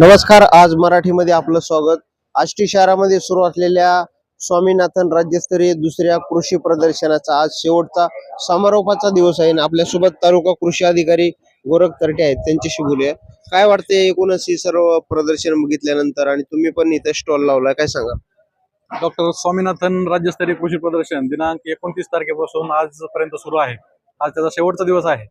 नमस्कार आज मराठीमध्ये आपलं स्वागत. आष्टी शहरामध्ये सुरू असलेल्या स्वामीनाथन राज्यस्तरीय दुसऱ्या कृषी प्रदर्शनाचा आज शेवटचा समारोपाचा दिवस आहे आणि आपल्यासोबत तालुका कृषी अधिकारी गोरख तरटे आहेत. त्यांच्याशी बोलूया. काय वाटते एकूणच ही सर्व प्रदर्शन बघितल्यानंतर आणि तुम्ही पण इथे स्टॉल लावलाय काय सांगा? डॉक्टर स्वामीनाथन राज्यस्तरीय कृषी प्रदर्शन दिनांक एकोणतीस तारखेपासून आजपर्यंत सुरू आहे. आज त्याचा शेवटचा दिवस आहे.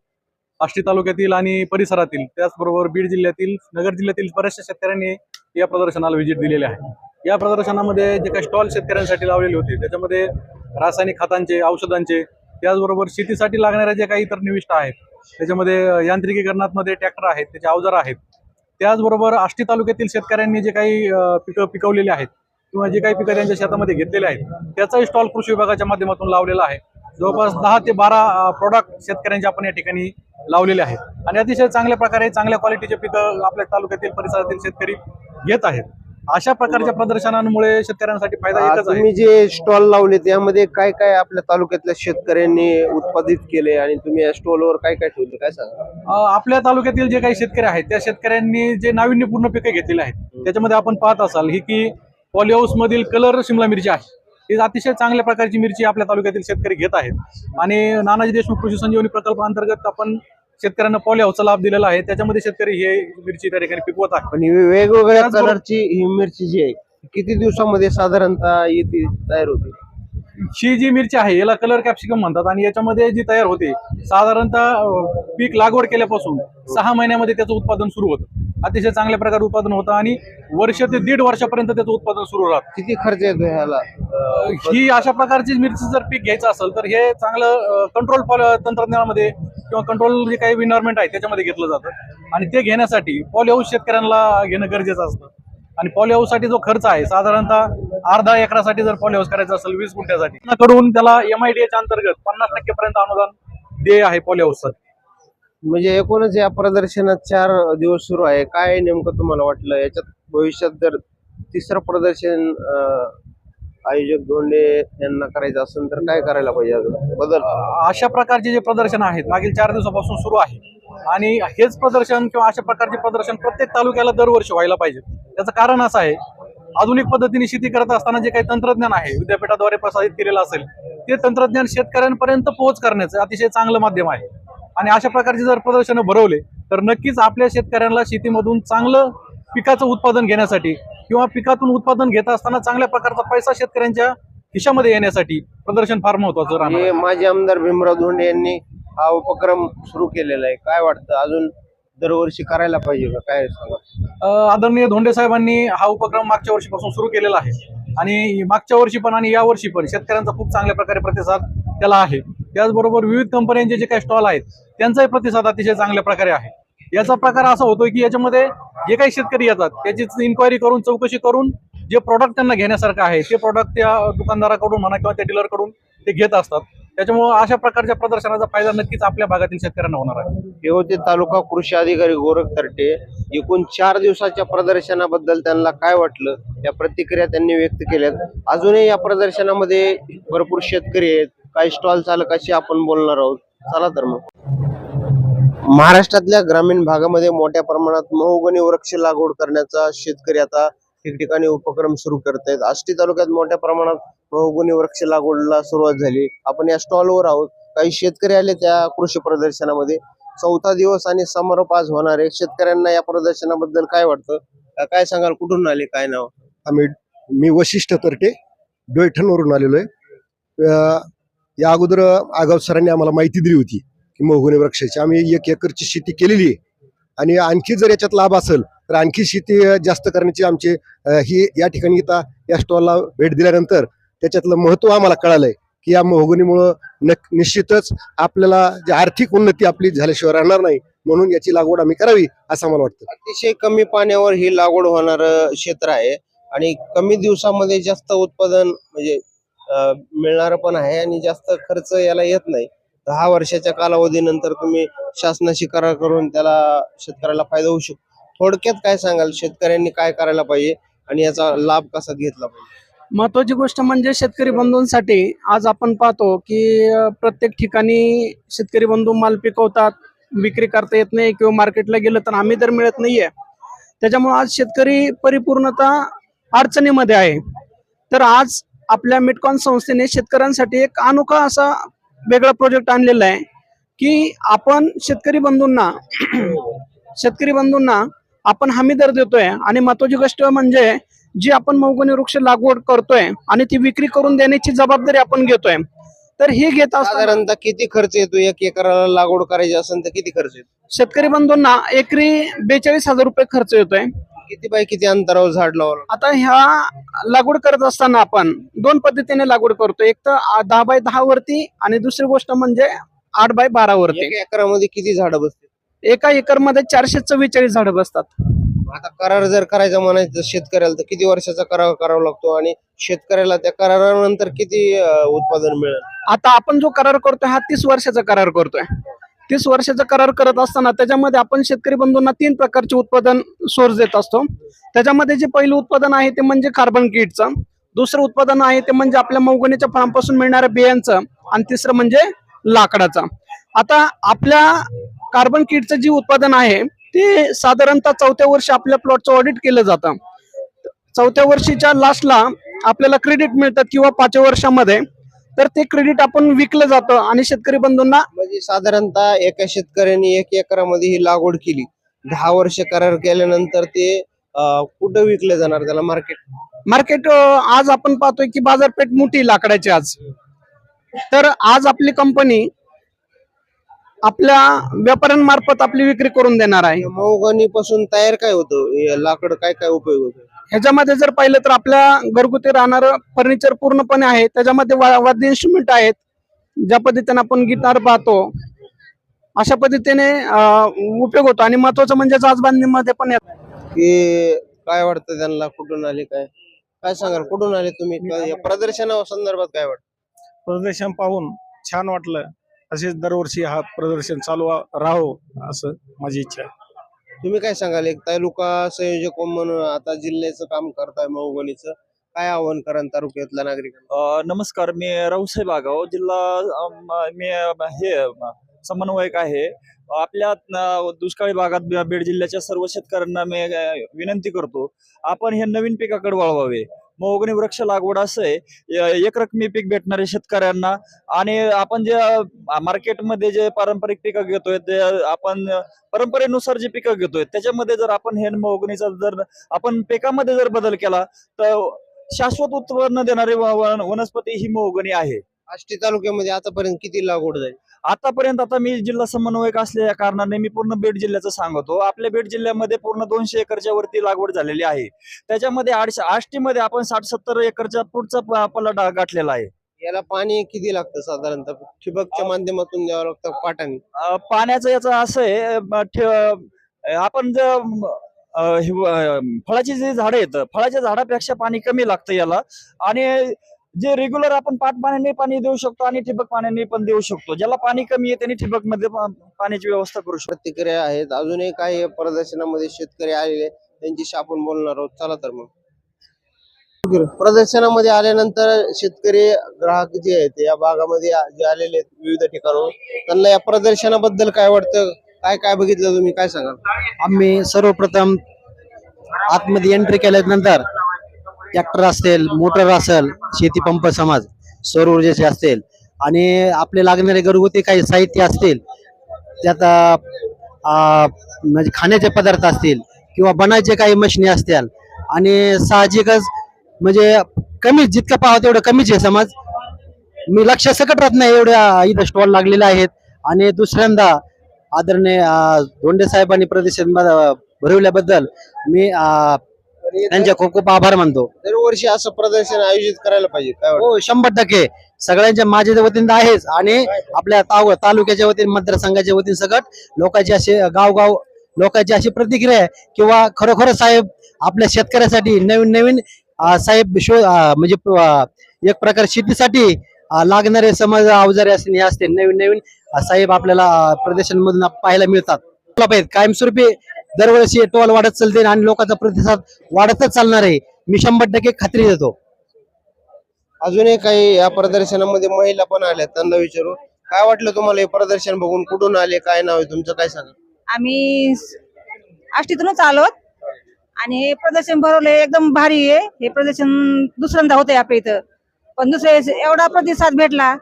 आष्टी तालुक्यातील आणि परिसरातील त्याचबरोबर बीड जिल्ह्यातील नगर जिल्ह्यातील बऱ्याचशा शेतकऱ्यांनी या प्रदर्शनाला व्हिजिट दिलेली आहे. या प्रदर्शनामध्ये जे काही स्टॉल शेतकऱ्यांसाठी लावलेले होते त्याच्यामध्ये रासायनिक खतांचे औषधांचे त्याचबरोबर शेतीसाठी लागणाऱ्या जे काही इतर निविष्ट आहेत त्याच्यामध्ये यांत्रिकीकरणामध्ये ट्रॅक्टर आहेत त्याचे अवजार आहेत. त्याचबरोबर आष्टी तालुक्यातील शेतकऱ्यांनी जे काही पिकं पिकवलेली आहेत किंवा जे काही पिकं त्यांच्या शेतामध्ये घेतलेले आहेत त्याचाही स्टॉल कृषी विभागाच्या माध्यमातून लावलेला आहे. जवळपास दहा ते बारा प्रोडक्ट शेतकऱ्यांचे आपण या ठिकाणी लावलेले आहेत. आणि अतिशय चांगल्या प्रकारे चांगल्या क्वालिटीचे पिकं आपल्या तालुक्यातील परिसरातील शेतकरी घेत आहेत. अशा प्रकारच्या प्रदर्शनांमुळे शेतकऱ्यांसाठी फायदा तुम्ही जे स्टॉल लावले त्यामध्ये काय काय आपल्या तालुक्यातल्या शेतकऱ्यांनी उत्पादित केले आणि तुम्ही या स्टॉलवर काय काय ठेवले काय सांगा? आपल्या तालुक्यातील जे काही शेतकरी आहेत त्या शेतकऱ्यांनी जे नाविन्यपूर्ण पिके घेतलेली आहेत त्याच्यामध्ये आपण पाहत असाल ही की पॉलिहाऊस मधील कलर शिमला मिरची आहे. ही अतिशय चांगल्या प्रकारची मिरची आपल्या तालुक्यातील शेतकरी घेत आहेत. आणि नानाजी देशमुख कृषी संजीवनी प्रकल्पाअंतर्गत आपण शेतकऱ्यांना पॉलिहाऊसचा लाभ दिलेला आहे. त्याच्यामध्ये शेतकरी हे मिरची त्या ठिकाणी पिकवत आहे पण वेगवेगळ्या कलरची ही मिरची जी आहे किती दिवसामध्ये साधारणतः येते तयार होते? ही जी मिरची आहे याला कलर कॅप्सिकम म्हणतात आणि याच्यामध्ये जी तयार होते साधारणतः पीक लागवड केल्यापासून सहा महिन्यामध्ये त्याचं उत्पादन सुरू होतं. अतिशय चांगल्या प्रकारे उत्पादन होतं आणि वर्ष ते दीड वर्षापर्यंत त्याचं उत्पादन सुरू राहतं. किती खर्च येतो ह्याला? ही अशा प्रकारची मिरची जर पीक घ्यायचं असेल तर हे चांगलं कंट्रोल तंत्रज्ञानामध्ये किंवा कंट्रोल जे काही इन्व्हायरमेंट आहे त्याच्यामध्ये घेतलं जातं. आणि ते घेण्यासाठी पॉलिहाऊस शेतकऱ्यांना घेणं गरजेचं असतं. आणि पॉलिहाऊससाठी जो खर्च आहे साधारणतः अर्धा एकरासाठी जर पॉलिहाऊस करायचं असेल वीस गुंठ्यासाठी कडून त्याला एमआयडीएच्या अंतर्गत पन्नास टक्केपर्यंत अनुदान देय आहे पॉलिहाऊससाठी म्हणजे एकूणच या प्रदर्शनात चार दिवस सुरू आहे. काय नेमकं तुम्हाला वाटलं? याच्यात भविष्यात जर तिसरं प्रदर्शन आयोजक धोंडे यांना करायचं असेल तर काय करायला पाहिजे अजून? बदल? अशा प्रकारचे जे प्रदर्शन आहेत मागील चार दिवसापासून सुरू आहे. आणि हेच प्रदर्शन किंवा अशा प्रकारचे प्रदर्शन प्रत्येक तालुक्याला दरवर्षी व्हायला पाहिजे. त्याचं कारण असं आहे आधुनिक पद्धतीने शेती करत असताना जे काही तंत्रज्ञान आहे विद्यापीठाद्वारे प्रसारित केलेलं असेल ते तंत्रज्ञान शेतकऱ्यांपर्यंत पोहोच करण्याचं अतिशय चांगलं माध्यम आहे. आणि अशा प्रकारचे जर प्रदर्शनं भरवले तर नक्कीच आपल्या शेतकऱ्यांना शेतीमधून चांगलं पिकाचं उत्पादन घेण्यासाठी किंवा पिकातून उत्पादन घेत असताना चांगल्या प्रकारचा पैसा शेतकऱ्यांच्या खिशामध्ये येण्यासाठी प्रदर्शन फार महत्वाचं राहणार. माजी आमदार भीमराव धोंडे यांनी हा उपक्रम सुरू केलेला आहे. काय वाटतं? अजून दरवर्षी करायला पाहिजे का? काय आदरणीय धोंडे साहेबांनी हा उपक्रम मागच्या वर्षीपासून सुरू केलेला आहे. आणि मागच्या वर्षी पण आणि या वर्षी पण शेतकऱ्यांचा खूप चांगल्या प्रकारे प्रतिसाद त्याला आहे. त्याचबरोबर विविध कंपन्यांचे जे काही स्टॉल आहेत त्यांचाही प्रतिसाद अतिशय चांगल्या प्रकारे आहे. याचा प्रकार असा होतोय की याच्यामध्ये जे काही शेतकरी येतात त्याची इन्क्वायरी करून चौकशी करून जे प्रॉडक्ट त्यांना घेण्यासारखं आहे ते प्रॉडक्ट त्या दुकानदाराकडून म्हणा किंवा त्या डीलरकडून ते घेत असतात. त्याच्यामुळे अशा प्रकारच्या प्रदर्शनाचा फायदा नक्कीच आपल्या भागातील शेतकऱ्यांना होणार आहे. येवती तालुका कृषी अधिकारी गोरख तरटे. एकूण चार दिवसाच्या प्रदर्शनाबद्दल त्यांना काय वाटलं या प्रतिक्रिया त्यांनी व्यक्त केल्यात. अजूनही या प्रदर्शनामध्ये भरपूर शेतकरी आहेत. काही स्टॉल चालकाशी आपण बोलणार आहोत. चला तर मग. महाराष्ट्रातल्या ग्रामीण भागामध्ये मोठ्या प्रमाणात महोगणी वृक्ष लागवड करण्याचा शेतकरी आता ठिकठिकाणी उपक्रम सुरू करत आहेत आष्टी तालुक्यात मोठ्या प्रमाणात महोगनी वृक्ष लागवडला सुरुवात झाली. आपण या स्टॉलवर आहोत. काही शेतकरी आले त्या कृषी प्रदर्शनामध्ये. चौथा दिवस आणि समारोप आज होणार आहे. शेतकऱ्यांना या प्रदर्शनाबद्दल काय वाटतं? काय सांगाल? कुठून आले? काय नाव? आम्ही मी वशिष्ठ तरटे डोयठणवरून आलेलो आहे या अगोदर आगाव सरांनी आम्हाला माहिती दिली होती की मोहगुनी वृक्षाची. आम्ही एक एकरची शेती केलेली आहे. आणि आणखी जर याच्यात लाभ असेल तर आणखी शेती जास्त करण्याची आमची ही या ठिकाणी आता या स्टॉलला भेट दिल्यानंतर त्याच्यातलं महत्त्व आम्हाला कळालंय की या मोहगणीमुळं नक निश्चितच आपल्याला जी आर्थिक उन्नती आपली झाल्याशिवाय राहणार नाही म्हणून याची लागवड आम्ही करावी असं आम्हाला वाटतं. अतिशय कमी पाण्यावर ही लागवड होणार क्षेत्र आहे आणि कमी दिवसामध्ये जास्त उत्पादन म्हणजे मिळणार पण आहे आणि जास्त खर्च याला येत नाही. दहा वर्षाच्या कालावधीनंतर तुम्ही शासनाशी करार करून त्याला शेतकऱ्याला फायदा होऊ शकतो. थोडक्यात काय सांगाल? शेतकऱ्यांनी काय करायला पाहिजे आणि याचा लाभ कसा घेतला पाहिजे? महत्वाची गोष्ट म्हणजे शेतकरी बंधूंसाठी आज आपण पाहतो की प्रत्येक ठिकाणी शेतकरी बंधू माल पिकवतात विक्री करता येत नाही किंवा मार्केटला गेलं तर आम्ही तर मिळत नाहीये. त्याच्यामुळे आज शेतकरी परिपूर्णता अडचणीमध्ये आहे. तर आज आपल्या मिटकॉन संस्थेने शेतकऱ्यांसाठी एक अनोखा असा वेगळा प्रोजेक्ट आणलेला आहे की आपण शेतकरी बंधूंना शेतकरी बंधूंना आपण हमी दर देतोय आणि महत्वाची गोष्ट म्हणजे जी आपण मौगनी वृक्ष लागवड करतोय आणि ती विक्री करून देण्याची जबाबदारी आपण घेतोय. तर हे घेत असताना साधारणतः किती खर्च येतो? एक एकराला लागवड करायची असेल तर किती खर्च येतो? शेतकरी बंधूंना एकरी बेचाळीस हजार रुपये खर्च येतोय. किती बाय किती अंतरावर झाड लावावं आता ह्या लागवड करत असताना आपण दोन पद्धतीने लागवड करतो. एक तर दहा बाय दहा वरती आणि दुसरी गोष्ट म्हणजे आठ बाय बारा वरती. एक एकरामध्ये किती झाडं बसतील एका एकरमध्ये चारशे चव्वेचाळीस झाडं बसतात. आता करार जर करायचा म्हणायचं शेतकऱ्याला तर किती वर्षाचा करार करावा लागतो आणि शेतकऱ्याला त्या करारानंतर किती अं, उत्पादन मिळेल? आता आपण जो करार करतोय हा तीस वर्षाचा करार करतोय. तीस वर्षाचा करार करत असताना त्याच्यामध्ये आपण शेतकरी बंधूंना तीन प्रकारचे उत्पादन सोर्स देत असतो. त्याच्यामध्ये जे पहिलं उत्पादन आहे ते म्हणजे कार्बन किटचं दुसरं उत्पादन आहे ते म्हणजे आपल्या मौगणीच्या फळांपासून मिळणाऱ्या बियांचं. आणि तिसरं म्हणजे लाकडाचं. आता आपल्या कार्बन किटचं जे उत्पादन आहे ते साधारणतः चौथ्या वर्षी आपल्या प्लॉटचं ऑडिट केलं जातं. चौथ्या वर्षीच्या लास्टला आपल्याला क्रेडिट मिळतात किंवा पाचव्या वर्षामध्ये तर ते क्रेडिट आपण विकलं जातं आणि शेतकरी बंधूंना म्हणजे साधारणतः एका शेतकऱ्याने एक एकरामध्ये ही लागवड केली. दहा वर्ष करार केल्यानंतर ते कुठं विकले जाणार त्याला मार्केट मार्केट आज आपण पाहतोय की बाजारपेठ मोठी लाकडाची आज. तर आज आपली कंपनी आपल्या व्यापाऱ्यांमार्फत आपली विक्री करून देणार आहे. मौगणी पासून तयार काय होतं? हे लाकड काय काय उपयोग होतो? ह्याच्यामध्ये जर पाहिलं तर आपल्या घरगुती राहणारं फर्निचर पूर्णपणे आहे. त्याच्यामध्ये वा- वाद्य इन्स्ट्रुमेंट आहेत. ज्या पद्धतीने आपण गिटार पाहतो अशा पद्धतीने अं, उपयोग होतो. आणि महत्वाचं म्हणजे जाजबांधणीमध्ये पण येत की काय वाटतं त्यांना? कुठून आले काय? काय सांगाल? कुठून आले तुम्ही? काय- या प्रदर्शना संदर्भात काय वाटतं? प्रदर्शन पाहून छान वाटलं. असेच दरवर्षी हा प्रदर्शन चालू राहो असं माझी इच्छा आहे. तुम्ही काय सांगाल? एक तालुका संयोजक म्हणून आता जिल्ह्याचं काम करताय मौगणीचं काय आव्हान करा तालुक्यातल्या नागरिकांना? अ, नमस्कार मी रावसाहेब आगाव जिल्हा मी हे समन्वयक आहे. आपल्या दुष्काळी भागात बीड जिल्ह्याच्या सर्व शेतकऱ्यांना मी विनंती करतो आपण हे नवीन पिकाकडे वळवावे. मोगणी वृक्ष लागवड असं आहे. य- एकरकमी पीक भेटणारे शेतकऱ्यांना. आणि आपण जे मार्केटमध्ये जे पारंपरिक पिकं घेतोय ते आपण परंपरेनुसार जी पिकं घेतोय त्याच्यामध्ये जर आपण हे मोगणीचा जर आपण पिकामध्ये जर बदल केला तर शाश्वत उत्पन्न देणारी वनस्पती ही मोहगणी आहे. आष्टी तालुक्यामध्ये आतापर्यंत किती लागवड झाली? आतापर्यंत आता मी जिल्हा समन्वयक असलेल्या कारणाने मी पूर्ण बीड जिल्ह्याचं सांगतो. आपल्या बीड जिल्ह्यामध्ये पूर्ण दोनशे एकरच्या वरती लागवड झालेली आहे. त्याच्यामध्ये आठशे आष्टीमध्ये आपण साठ सत्तर एकरच्या पुढचा पल्ला गाठलेला आहे. याला पाणी किती लागतं साधारणतः? ठिबकच्या माध्यमातून द्यावं लागतं पाटाने अ, पाण्याचं याचं असं आहे आपण जर फळाची जी झाडं आहेत फळाच्या झाडापेक्षा पाणी कमी लागतं याला. आणि जे रेग्युलर आपण पाट पाण्याने पाणी देऊ शकतो आणि ठिबक पाण्याने पण देऊ शकतो. ज्याला पाणी कमी आहे त्यांनी ठिबकमध्ये पाण्याची व्यवस्था करू शकतो. प्रतिक्रिया आहेत. अजूनही काही प्रदर्शनामध्ये शेतकरी आलेले आहेत. त्यांच्याशी आपण बोलणार आहोत. चला तर मग. प्रदर्शनामध्ये आल्यानंतर शेतकरी ग्राहक जे आहेत या भागामध्ये जे आलेले आहेत विविध ठिकाणून त्यांना या प्रदर्शनाबद्दल काय वाटतं? काय काय बघितलं तुम्ही? काय सांगाल? आम्ही सर्वप्रथम आतमध्ये एंट्री केल्यानंतर ट्रॅक्टर असेल मोटर असेल शेती पंप समाज सौर ऊर्जेचे असेल आणि आपले लागणारे घरगुती काही साहित्य असतील त्यात म्हणजे खाण्याचे पदार्थ असतील किंवा बनायचे काही मशिनी असतील आणि साहजिकच म्हणजे कमी जितकं पाहावं तेवढं कमीच आहे समाज. मी लक्ष सकट राहत नाही एवढ्या इथं स्टॉल लागलेले आहेत आणि दुसऱ्यांदा आदरणीय धोंडे साहेबांनी प्रदेश भरवल्याबद्दल मी त्यांचे खूप खूप आभार मानतो. दरवर्षी असं प्रदर्शन आयोजित करायला पाहिजे काय वाटतं? हो शंभर टक्के. सगळ्यांच्या माझ्या वतीनं आहेच. आणि आपल्या ताव तालुक्याच्या वतीने मतदारसंघाच्या वतीने सकट लोकांची असे गावगाव लोकांची अशी प्रतिक्रिया आहे. किंवा खरोखर साहेब आपल्या शेतकऱ्यासाठी नवीन नवीन अं, साहेब शो अं, म्हणजे अं, एक प्रकार शेतीसाठी अं, लागणारे समज अवजारे असतील हे असतील नवीन नवीन अं, साहेब आपल्याला प्रदेशांमधून पाहायला मिळतात. पाहिजे. कायमस्वरूपी दरवर्षी टोल वाढत चालते आणि लोकांचा प्रतिसाद वाढतच चालणार आहे. मी शंभर टक्के खात्री देतो. अजूनही काही या प्रदर्शनामध्ये महिला पण आल्या त्यांना विचारू. काय वाटलं तुम्हाला हे प्रदर्शन बघून? कुठून आले? काय नाव आहे तुमचं? काय सांगा? आम्ही आष्टीतूनच आलोत. आणि हे प्रदर्शन भरवलं एकदम भारी आहे. हे प्रदर्शन दुसऱ्यांदा होतंय आपल्या इथं. पण दुसऱ्या वेळेस एवढा प्रतिसाद भेटला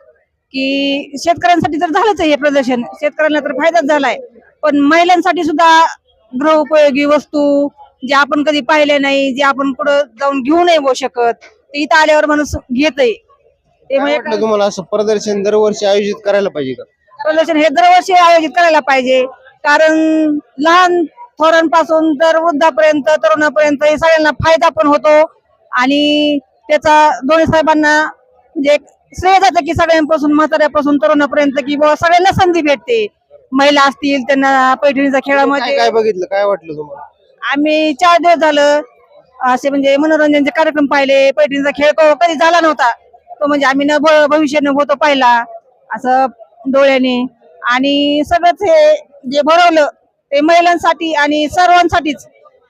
की शेतकऱ्यांसाठी तर झालंच आहे हे प्रदर्शन. शेतकऱ्यांना तर फायदाच झालाय. पण महिलांसाठी सुद्धा गृहोपयोगी वस्तू जे आपण कधी पाहिले नाही जे आपण कुठं जाऊन घेऊ नाही येऊ शकत ते इथं आल्यावर माणूस घेतय. ते काय म्हणजे तुम्हाला असं प्रदर्शन दरवर्षी आयोजित करायला पाहिजे का? प्रदर्शन हे दरवर्षी आयोजित करायला पाहिजे. कारण लहान थोरांपासून तर वृद्धापर्यंत तरुणापर्यंत हे सगळ्यांना फायदा पण होतो. आणि त्याचा दोन्ही साहेबांना म्हणजे एक श्रेय जातं की सगळ्यांपासून म्हाताऱ्यापासून तरुणापर्यंत की बाबा सगळ्यांना संधी भेटते. महिला असतील त्यांना पैठणीच्या काय खेळामध्ये काय बघितलं? काय वाटलं तुम्हाला? आम्ही चार दिवस झालं असे म्हणजे मनोरंजनचे कार्यक्रम पाहिले पैठणीचा खेळ क- कधी झाला नव्हता. तो म्हणजे आम्ही न भ- भविष्याने होतो पाहिला असं डोळ्याने. आणि सगळंच हे जे भरवलं ते महिलांसाठी आणि सर्वांसाठीच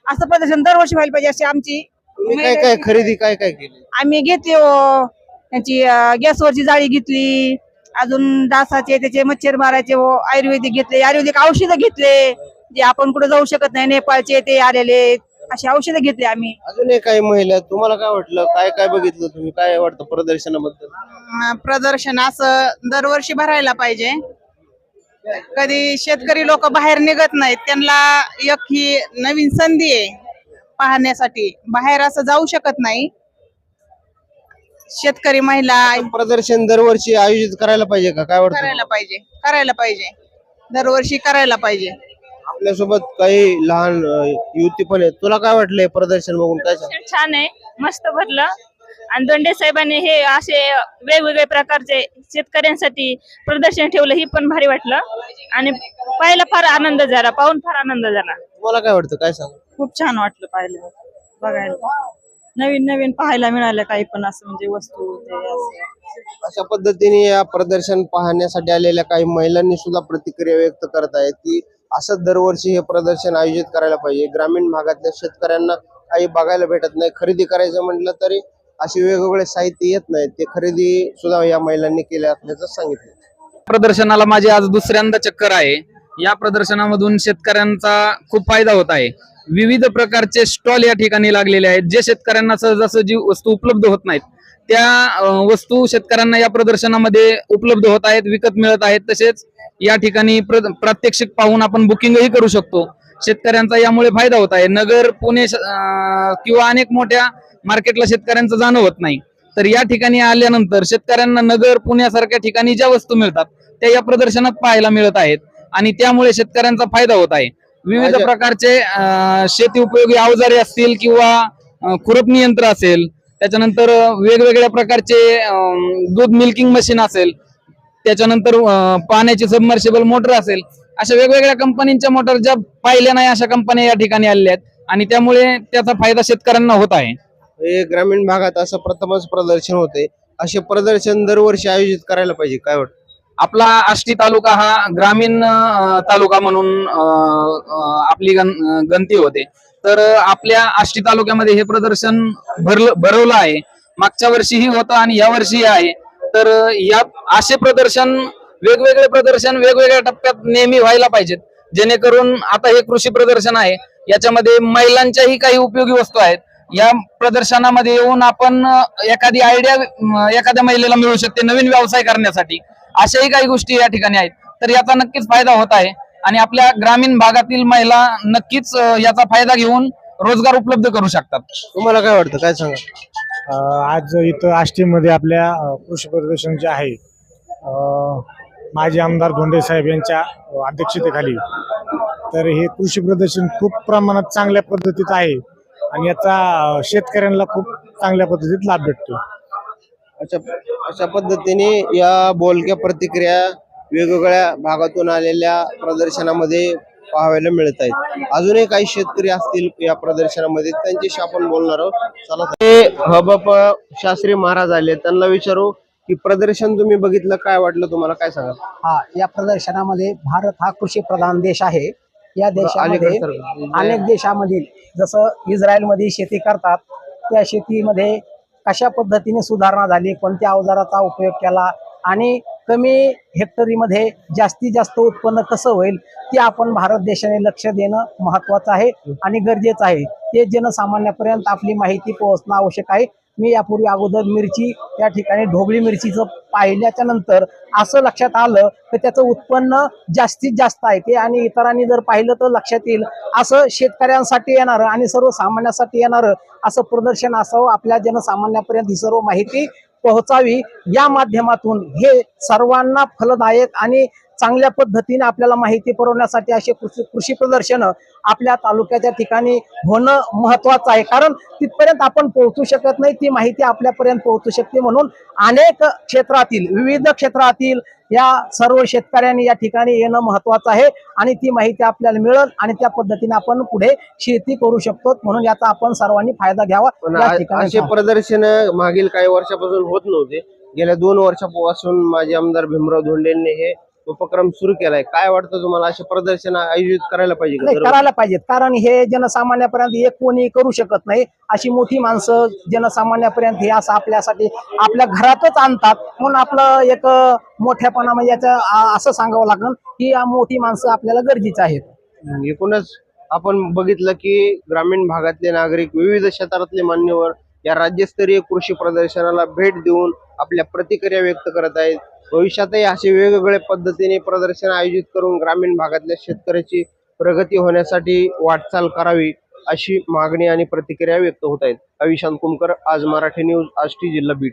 असं प्रदर्शन दरवर्षी व्हायला पाहिजे अशी आमची तुम्ही काय काय खरेदी काय काय केली? आम्ही घेतली हो त्यांची गॅसवरची जाळी घेतली अजून डासाचे त्याचे मच्छर मारायचे हो, आयुर्वेदिक घेतले आयुर्वेदिक औषधं घेतले जे आपण कुठे जाऊ शकत नाही नेपाळचे ते आलेले अशी औषधं घेतली आम्ही. अजून एक काही महिला तुम्हाला काय वाटलं? काय काय बघितलं तुम्ही? काय वाटतं प्रदर्शनाबद्दल? अं, प्रदर्शन असं दरवर्षी भरायला पाहिजे. कधी शेतकरी लोक बाहेर निघत नाहीत त्यांना एक ही नवीन संधी आहे पाहण्यासाठी. बाहेर असं जाऊ शकत नाही. शेतकरी महिला प्रदर्शन दरवर्षी आयोजित करायला पाहिजे का? काय वाटतं? करायला पाहिजे. करायला पाहिजे. दरवर्षी करायला पाहिजे. आपल्यासोबत काही लहान अं, युवती पण आहेत. तुला काय वाटलं हे प्रदर्शन बघून? काय सांग? छान आहे. मस्त भरलं. आणि दोंडे साहेबांनी हे असे वेगवेगळे प्रकारचे शेतकऱ्यांसाठी प्रदर्शन ठेवलं ही पण भारी वाटलं. आणि पाहायला फार आनंद झाला. पाहून फार आनंद झाला. तुम्हाला काय वाटतं? काय सांग? खूप छान वाटलं पाहिलं बघायला. नवीन नवीन पाहायला मिळालं काही पण असं म्हणजे वस्तू ते असं. अशा पद्धतीने या प्रदर्शन पाहण्यासाठी आलेल्या काही महिलांनी सुद्धा प्रतिक्रिया व्यक्त करत आहेत की असं दरवर्षी हे प्रदर्शन आयोजित करायला पाहिजे. ग्रामीण भागातल्या शेतकऱ्यांना काही बघायला भेटत नाही. खरेदी करायचं म्हटलं तरी असे वेगवेगळे साहित्य येत नाहीत. ते खरेदी सुद्धा या महिलांनी केले असल्याचं सांगितलं. प्रदर्शनाला माझी आज दुसऱ्यांदा चक्कर आहे. या प्रदर्शनामधून शेतकऱ्यांचा खूप फायदा होत आहे. विविध प्रकारचे स्टॉल या ठिकाणी लागलेले आहेत. जे शेतकऱ्यांना सहजासहजी वस्तू उपलब्ध होत नाहीत त्या वस्तू शेतकऱ्यांना या प्रदर्शनामध्ये उपलब्ध होत आहेत विकत मिळत आहेत. तसेच या ठिकाणी प्रात्यक्षिक पाहून आपण बुकिंगही करू शकतो. शेतकऱ्यांचा यामुळे फायदा होत आहे. नगर पुणे किंवा अनेक मोठ्या मार्केटला शेतकऱ्यांचं जाणं होत नाही. तर या ठिकाणी आल्यानंतर शेतकऱ्यांना नगर पुण्यासारख्या ठिकाणी ज्या वस्तू मिळतात त्या या प्रदर्शनात पाहायला मिळत आहेत. आणि त्यामुळे शेतकऱ्यांचा फायदा होत आहे. विविध प्रकारचे शेती उपयोगी अवजारे असतील किंवा खुरपणी यंत्र असेल त्याच्यानंतर वेगवेगळ्या प्रकारचे दूध मिल्किंग मशीन असेल त्याच्यानंतर पाण्याची सबमर्शिबल मोटर असेल अशा वेगवेगळ्या कंपनीच्या मोटर ज्या पाहिल्या नाही अशा कंपन्या या ठिकाणी आलेल्या आहेत. आणि त्यामुळे त्याचा फायदा शेतकऱ्यांना होत आहे. हे ग्रामीण भागात असं प्रथमच प्रदर्शन होते असे प्रदर्शन दरवर्षी आयोजित करायला पाहिजे काय वाटतं? आपला आष्टी तालुका हा ग्रामीण तालुका म्हणून आपली गण गणती होते. तर आपल्या आष्टी तालुक्यामध्ये हे प्रदर्शन भरलं भरवलं आहे. मागच्या वर्षीही होतं आणि या वर्षीही आहे. तर या असे प्रदर्शन वेगवेगळे प्रदर्शन वेगवेगळ्या टप्प्यात नेहमी व्हायला पाहिजेत. जेणेकरून आता हे कृषी प्रदर्शन आहे. याच्यामध्ये महिलांच्याही काही उपयोगी वस्तू आहेत. या प्रदर्शनामध्ये येऊन आपण एखादी आयडिया एखाद्या महिलेला मिळू शकते नवीन व्यवसाय करण्यासाठी. अशाही काही गोष्टी या ठिकाणी आहेत. तर याचा नक्कीच फायदा होत आहे. आणि आपल्या ग्रामीण भागातील महिला नक्कीच याचा फायदा घेऊन रोजगार उपलब्ध करू शकतात. तुम्हाला काय वाटतं? काय सांगा? आज इथं आष्टीमध्ये आपल्या कृषी प्रदर्शन जे आहे माजी आमदार धोंडे साहेब यांच्या अध्यक्षतेखाली तर हे कृषी प्रदर्शन खूप प्रमाणात चांगल्या पद्धतीत आहे. आणि याचा शेतकऱ्यांना खूप चांगल्या पद्धतीत लाभ भेटतो. अशा अशा पद्धतीने या बोलक्या प्रतिक्रिया वेगवेगळ्या भागातून आलेल्या प्रदर्शनामध्ये पाहायला मिळत आहेत. अजूनही काही शेतकरी असतील या प्रदर्शनामध्ये त्यांच्याशी आपण बोलणार आहोत. चला ते हबप शास्त्री महाराज आले. त्यांना विचारू की प्रदर्शन तुम्ही बघितलं काय वाटलं तुम्हाला? काय सांगा? हा या प्रदर्शनामध्ये भारत हा कृषी प्रधान देश आहे. या देशामध्ये अनेक देशामधील जसं इस्रायलमध्ये शेती करतात त्या शेतीमध्ये कशा पद्धतीने सुधारणा झाली कोणत्या अवजाराचा उपयोग केला आणि कमी हेक्टरीमध्ये जास्तीत जास्त उत्पन्न कसं होईल ते आपण भारत देशाने लक्ष देणं महत्वाचं आहे आणि गरजेचं आहे. ते जनसामान्यापर्यंत आपली माहिती पोहोचणं आवश्यक आहे. मी यापूर्वी अगोदर मिरची या ठिकाणी ढोबळी मिरचीचं पाहिल्याच्या नंतर असं लक्षात आलं तर त्याचं उत्पन्न जास्तीत जास्त आहे ते आणि इतरांनी जर पाहिलं तर लक्षात येईल. असं शेतकऱ्यांसाठी येणारं आणि सर्वसामान्यासाठी येणारं असं प्रदर्शन असावं आपल्या जनसामान्यापर्यंत ही सर्व माहिती पोहोचावी. या माध्यमातून हे सर्वांना फलदायक आणि चांगल्या पद्धतीने आपल्याला माहिती पुरवण्यासाठी असे कृषी कृषी प्रदर्शन आपल्या तालुक्याच्या ठिकाणी होणं महत्वाचं आहे. कारण तिथपर्यंत आपण पोहोचू शकत नाही ती माहिती आपल्यापर्यंत पोहोचू शकते म्हणून अनेक क्षेत्रातील विविध क्षेत्रातील या सर्व शेतकऱ्यांनी या ठिकाणी येणं महत्वाचं आहे आणि ती माहिती आपल्याला मिळेल आणि त्या पद्धतीने आपण पुढे शेती करू शकतो म्हणून याचा आपण सर्वांनी फायदा घ्यावा. असे प्रदर्शन मागील काही वर्षापासून होत नव्हते. गेल्या दोन वर्षापासून माजी आमदार भीमराव धोंडेंनी हे उपक्रम सुरू केलाय. काय वाटतं तुम्हाला? असे प्रदर्शन आयोजित करायला पाहिजे नाही? करायला पाहिजेत. कारण हे जनसामान्यापर्यंत एक कोणी करू शकत नाही. अशी मोठी माणसं जनसामान्यापर्यंत हे असं आपल्यासाठी आपल्या घरातच आणतात. म्हणून आपलं एक मोठ्यापणा म्हणजे याचं आ- असं सांगावं लागेल की या मोठी माणसं आपल्याला गरजेची आहेत. एकूणच आपण बघितलं की ग्रामीण भागातले नागरिक विविध क्षेत्रातले मान्यवर या राज्यस्तरीय कृषी प्रदर्शनाला भेट देऊन आपल्या प्रतिक्रिया व्यक्त करत आहेत. भविष्यातही असे वेगवेगळ्या पद्धतीने प्रदर्शन आयोजित करून ग्रामीण भागातल्या शेतकऱ्याची प्रगती होण्यासाठी वाटचाल करावी अशी मागणी आणि प्रतिक्रिया व्यक्त होत आहेत. अविशांत कुमकर आज मराठी न्यूज आष्टी जिल्हा बीड.